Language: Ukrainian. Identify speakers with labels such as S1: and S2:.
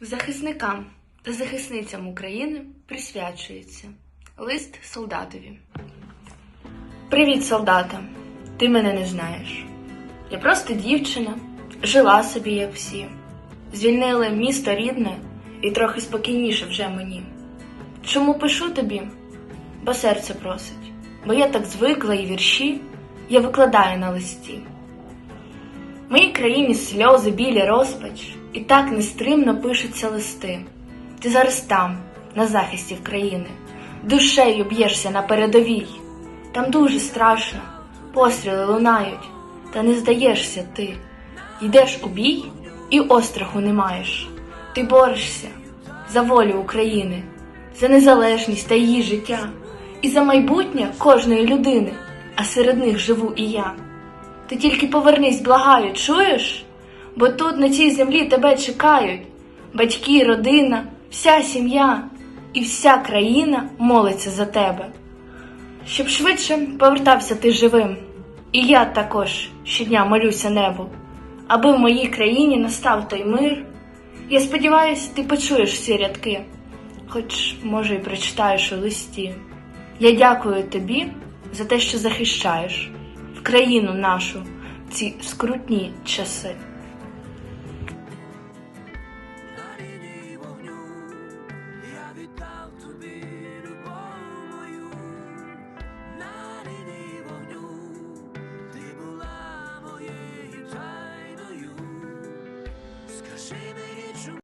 S1: Захисникам та захисницям України присвячується лист солдатові. Привіт, солдата! Ти мене не знаєш. Я просто дівчина, жила собі, як всі. Звільнили місто рідне і трохи спокійніше вже мені. Чому пишу тобі? Бо серце просить, бо я так звикла і вірші я викладаю на листі. Країні сльози, білі, розпач, і так нестримно пишуться листи. Ти зараз там, на захисті країни, душею б'єшся на передовій. Там дуже страшно, постріли лунають, та не здаєшся ти. Йдеш у бій і остраху не маєш. Ти борешся за волю України, за незалежність та її життя, і за майбутнє кожної людини, а серед них живу і я. Ти тільки повернись, благаю, чуєш? Бо тут на цій землі тебе чекають батьки, родина, вся сім'я і вся країна молиться за тебе. Щоб швидше повертався ти живим, і я також щодня молюся небу, аби в моїй країні настав той мир. Я сподіваюся, ти почуєш ці рядки, хоч, може, і прочитаєш у листі. Я дякую тобі за те, що захищаєш країну нашу в ці скрутні часи. Скажи